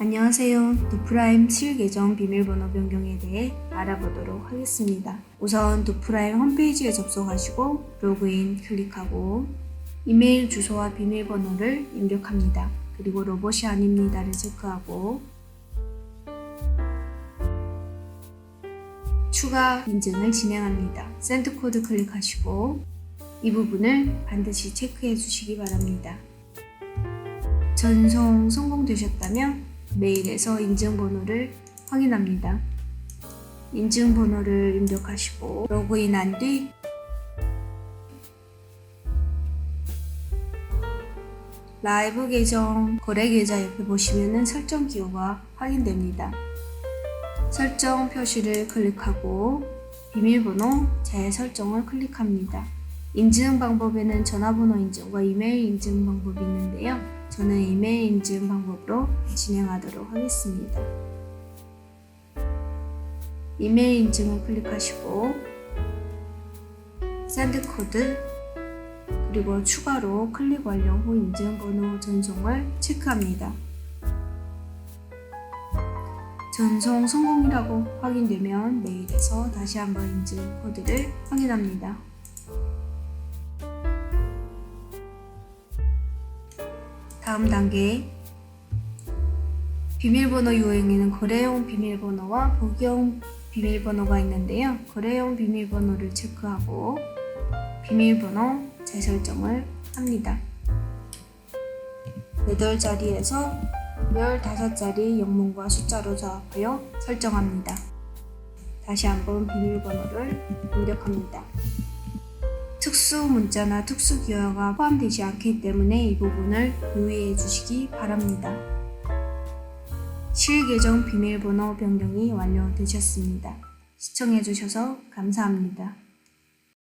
안녕하세요. 도프라임 7계정 비밀번호 변경에 대해 알아보도록 하겠습니다. 우선 도프라임 홈페이지에 접속하시고 로그인 클릭하고 이메일 주소와 비밀번호를 입력합니다. 그리고 로봇이 아닙니다를 체크하고 추가 인증을 진행합니다. 샌드 코드 클릭하시고 이 부분을 반드시 체크해 주시기 바랍니다. 전송 성공되셨다면 메일에서 인증번호를 확인합니다. 인증번호를 입력하시고 로그인한 뒤 라이브 계정 거래 계좌 옆에 보시면은 설정 기호가 확인됩니다. 설정 표시를 클릭하고 비밀번호 재설정을 클릭합니다. 인증 방법에는 전화번호 인증과 이메일 인증 방법이 있는데요. 저는 이메일 인증 방법으로 진행하도록 하겠습니다. 이메일 인증을 클릭하시고 샌드 코드 그리고 추가로 클릭 완료 후 인증번호 전송을 체크합니다. 전송 성공이라고 확인되면 메일에서 다시 한번 인증 코드를 확인합니다. 다음 단계 비밀번호 유형에는 거래용 비밀번호와 복용 비밀번호가 있는데요. 거래용 비밀번호를 체크하고 비밀번호 재설정을 합니다. 8자리에서 15자리 영문과 숫자로 조합하여 설정합니다. 다시 한번 비밀번호를 입력합니다. 특수 문자나 특수 기호가 포함되지 않기 때문에 이 부분을 유의해 주시기 바랍니다. 실계정 비밀번호 변경이 완료되셨습니다. 시청해 주셔서 감사합니다.